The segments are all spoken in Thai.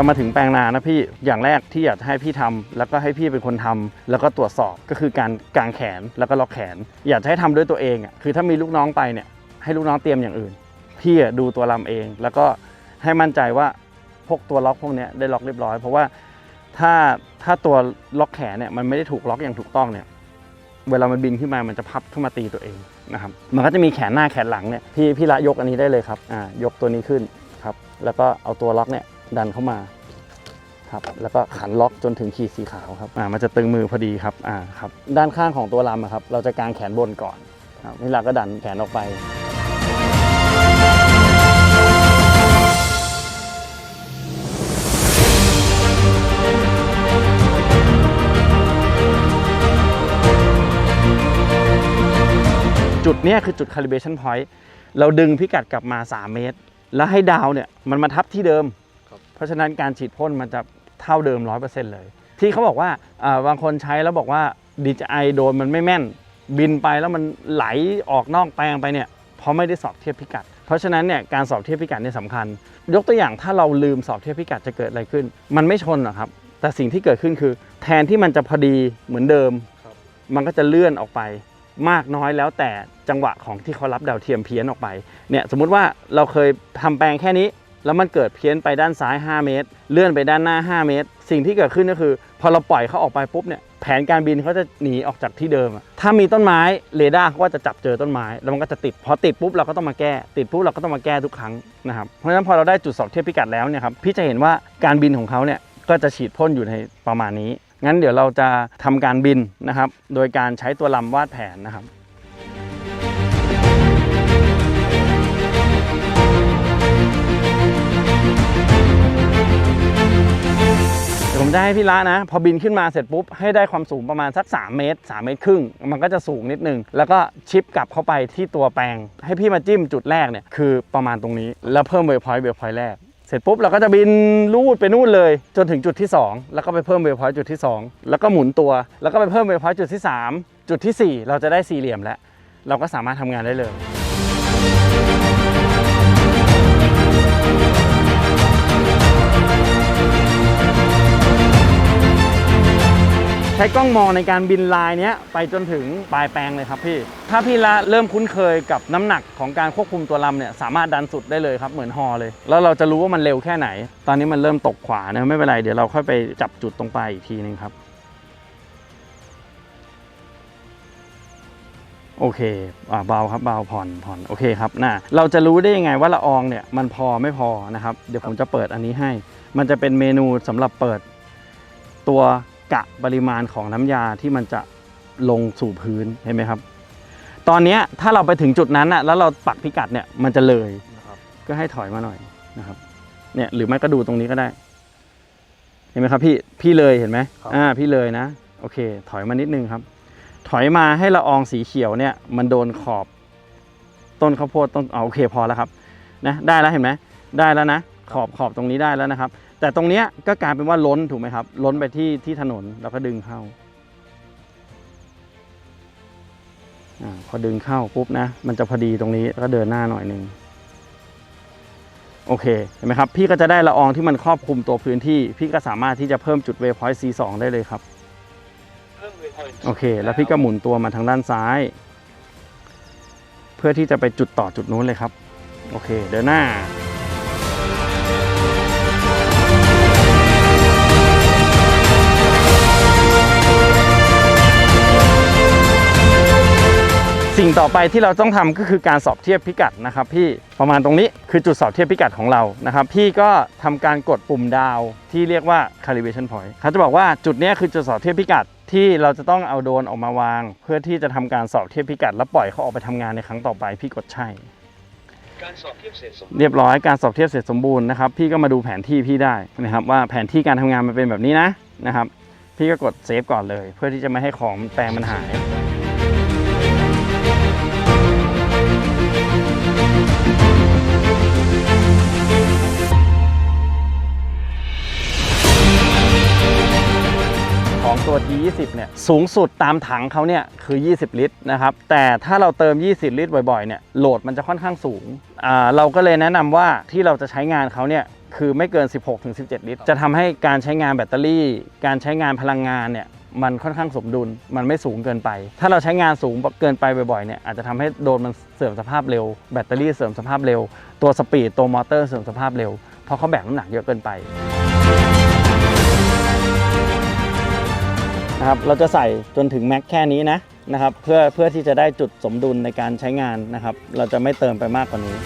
เรามาถึงแปลงนานะพี่อย่างแรกที่อยากให้พี่ทำแล้วก็ให้พี่เป็นคนทำแล้วก็ตรวจสอบก็คือการกางแขนแล้วก็ล็อกแขน อยากให้ทำด้วยตัวเองอะคือถ้ามีลูกน้องไปเนี่ยให้ลูกน้องเตรียมอย่างอื่น พี่ดูตัวลำเอง แล้วก็ให้มั่นใจว่าพวกตัวล็อกพวกนี้ได้ล็อกเรียบร้อย เพราะว่าถ้าถ้าตัวล็อกแขนเนี่ยมันไม่ได้ถูกล็อกอย่างถูกต้องเนี่ยเวลามันบินขึ้นมามันจะพับขึ้นมาตีตัวเองนะครับมันก็จะมีแขนหน้าแขนหลังเนี่ยพี่พี่ละยกอันนี้ได้เลยครับอ่ายกตัวนี้ขึ้นครับแล้วก็เอาตัวล็อกเนี่ย ดันเข้ามาครับแล้วก็ขันล็อกจนถึงขีดสีขาวครับอ่ามันจะตึงมือพอดีครับอ่าครับด้านข้างของตัวลำอะครับเราจะกางแขนบนก่อนครับนี่เราก็ดันแขนออกไปจุดเนี้ยคือจุด calibration point เราดึงพิกัดกลับมา 3 เมตร แล้วให้ดาวเนี่ยมันมาทับที่เดิมค รับเพราะฉะนั้นการฉีดพ่นมันจะเท่าเดิม 100%เลย ที่เขาบอกว่าบางคนใช้แล้วบอกว่า DJI โดนมันไม่แม่น บินไปแล้วมันไหลออกนอกแปลงไปเนี่ยเพราะไม่ได้สอบเทียบพิกัด เพราะฉะนั้นเนี่ยการสอบเทียบพิกัดเนี่ยสำคัญ ยกตัวอย่างถ้าเราลืมสอบเทียบพิกัดจะเกิดอะไรขึ้น มันไม่ชนหรอกครับ แต่สิ่งที่เกิดขึ้นคือ แทนที่มันจะพอดีเหมือนเดิม มันก็จะเลื่อนออกไปมากน้อยแล้วแต่จังหวะของที่เขารับดาวเทียมเพี้ยนออกไปเนี่ยสมมุติว่าเราเคยทำแปลงแค่นี้ แล้วมันเกิดเพี้ยนไปด้านซ้าย 5 เมตร เลื่อนไปด้านหน้า 5 เมตร สิ่งที่เกิดขึ้นก็คือ พอเราปล่อยเขาออกไปปุ๊บเนี่ยแผนการบินเขาจะหนีออกจากที่เดิม ถ้ามีต้นไม้เรดาร์เขาก็จะจับเจอต้นไม้ แล้วมันก็จะติด พอติดปุ๊บเราก็ต้องมาแก้ ติดปุ๊บเราก็ต้องมาแก้ทุกครั้งนะครับ เพราะฉะนั้นพอเราได้จุดสอบเทียบพิกัดแล้วเนี่ยครับ พี่จะเห็นว่าการบินของเขาเนี่ยก็จะฉีดพ่นอยู่ในประมาณนี้ งั้นเดี๋ยวเราจะทำการบินนะครับ โดยการใช้ตัวลำวาดแผนนะครับ เดี๋ยวผมจะให้พี่ละนะ พอบินขึ้นมาเสร็จปุ๊บ ให้ได้ความสูงประมาณสัก 3 เมตร 3 เมตรครึ่ง มันก็จะสูงนิดนึง แล้วก็ชิปกลับเข้าไปที่ตัวแปลง ให้พี่มาจิ้มจุดแรกเนี่ยคือประมาณตรงนี้ แล้วเพิ่มเวพอยต์เวพอยต์แรกเสร็จปุ๊บเราก็จะบินลูดไปนู่นเลย จนถึงจุดที่ 2 แล้วก็ไปเพิ่มเวพอยต์จุดที่ 2 แล้วก็หมุนตัว แล้วก็ไปเพิ่มเวพอยต์จุดที่ 3 จุดทีสี่ 4 เราจะได้สี่เหลี่ยมแล้ว เราก็สามารถทำงานได้เลย ช้กล้องมองในการบินลายนี้ไปจนถึงปลายแปลงเลยครับพี่ ถ้าพี่ละเริ่มคุ้นเคยกับน้ำหนักของการควบคุมตัวลำเนี่ยสามารถดันสุดได้เลยครับ เหมือนฮอเลย แล้วเราจะรู้ว่ามันเร็วแค่ไหน ตอนนี้มันเริ่มตกขวานะไม่เป็นไรเดี๋ยวเราค่อยไปจับจุดตรงปลายอีกทีนึงครับ โอเคอ่าเบาครับเบาผ่อนผ่อนโอเคครับน่ะเราจะรู้ได้ยังไงว่าละอองเนี่ยมันพอไม่พอนะครับ เดี๋ยวผมจะเปิดอันนี้ให้ มันจะเป็นเมนูสำหรับเปิดตัว กะปริมาณของน้ำยาที่มันจะลงสู่พื้นเห็นไหมครับ ตอนเนี้ยถ้าเราไปถึงจุดนั้นอะแล้วเราปักพิกัดเนี่ยมันจะเลยนะครับก็ให้ถอยมาหน่อยนะครับ เนี่ยหรือไม่ก็ดูตรงนี้ก็ได้ เห็นไหมครับพี่พี่เลยเห็นไหมครับอ่าพี่เลยนะ โอเค ถอยมานิดนึงครับ ถอยมาให้ละอองสีเขียวเนี่ย มันโดนขอบ ต้นข้าวโพดต้นอ๋อโอเคพอแล้วครับ นะ ได้แล้วเห็นไหมได้แล้วนะขอบขอบตรงนี้ได้แล้วนะครับ แต่ตรงเนี้ยก็กลายเป็นว่าล้นถูกไหมครับ ล้นไปที่ที่ถนนแล้วก็ดึงเข้าอาพอดึงเข้าปุ๊บนะ มันจะพอดีตรงนี้แล้วก็เดินหน้าหน่อยหนึ่งโอเคเห็นไหมครับ พี่ก็จะได้ละอองที่มันครอบคลุมตัวพื้นที่ พี่ก็สามารถที่จะเพิ่มจุดเวพอยต์ C2 ได้เลยครับโอเค แล้วพี่ก็หมุนตัวมาทางด้านซ้าย เพื่อที่จะไปจุดต่อจุดนู้นเลยครับ โอเค เดินหน้า สิ่งต่อไปที่เราต้องทำก็คือการสอบเทียบพิกัดนะครับ พี่ประมาณตรงนี้คือจุดสอบเทียบพิกัดของเรานะครับ พี่ก็ทำการกดปุ่มดาวที่เรียกว่า calibration point เขาจะบอกว่าจุดนี้คือจุดสอบเทียบพิกัดที่เราจะต้องเอาโดนออกมาวาง เพื่อที่จะทำการสอบเทียบพิกัด แล้วปล่อยเขาออกไปทำงานในครั้งต่อไป พี่กดใช่การสอบเทียบเสร็จสมเรียบร้อยการสอบเทียบเสร็จสมบูรณ์นะครับพี่ก็มาดูแผนที่พี่ได้นะครับว่าแผนที่การทำงานมันเป็นแบบนี้นะนะครับ พี่ก็กดเซฟก่อนเลย เพื่อที่จะไม่ให้ของแปลงมันหาย ของตัว T20 เนี่ยสูงสุดตามถังเขาเนี่ยคือ 20 ลิตรนะครับแต่ถ้าเราเติม 20 ลิตรบ่อยๆเนี่ยโหลดมันจะค่อนข้างสูงอ่าเราก็เลยแนะนำว่าที่เราจะใช้งานเขาเนี่ยคือไม่เกิน 16-17 ลิตร จะทำให้การใช้งานแบตเตอรี่ การใช้งานพลังงานเนี่ยมันค่อนข้างสมดุล มันไม่สูงเกินไป ถ้าเราใช้งานสูงเกินไปบ่อยๆ เนี่ย อาจจะทำให้โดนมันเสื่อมสภาพเร็ว แบตเตอรี่เสื่อมสภาพเร็ว ตัวสปีด ตัวมอเตอร์เสื่อมสภาพเร็ว เพราะเขาแบกน้ำหนักเยอะเกินไป นะครับเราจะใส่จนถึงแม็กแค่นี้นะนะครับเพื่อเพื่อที่จะได้จุดสมดุลในการใช้งานนะครับ เราจะไม่เติมไปมากกว่านี้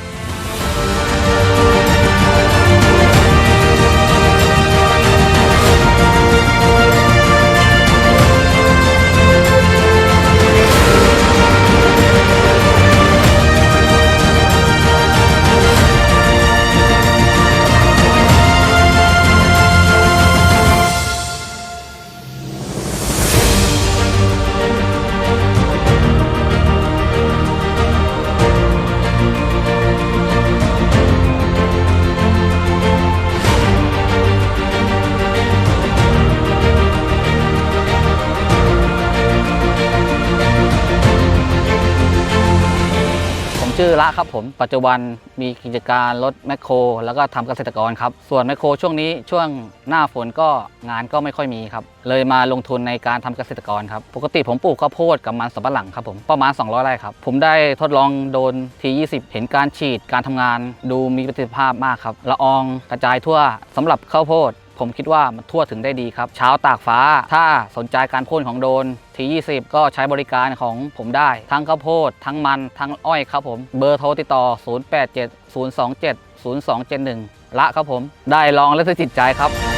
ชื่อละครับผมปัจจุบันมีกิจการรถแมคโคร แล้วก็ทำเกษตรกรครับ ส่วนแมคโครช่วงนี้ช่วงหน้าฝนก็งานก็ไม่ค่อยมีครับ เลยมาลงทุนในการทำเกษตรกรครับ ปกติผมปลูกข้าวโพดกับมันสำปะหลังครับผมประมาณ 200 ไร่ครับ ผมได้ทดลองโดนที20 เห็นการฉีดการทำงาน ดูมีประสิทธิภาพมากครับละอองกระจายทั่วสำหรับข้าวโพด ผมคิดว่ามันทั่วถึงได้ดีครับ เช้าตากฟ้า ถ้าสนใจการพ่นของโดนที20 ก็ใช้บริการของผมได้ ทั้งข้าวโพด ทั้งมัน ทั้งอ้อยครับผม เบอร์โทรติดต่อ 087 027 0271 ละครับผม ได้ลองและจะจิตใจครับ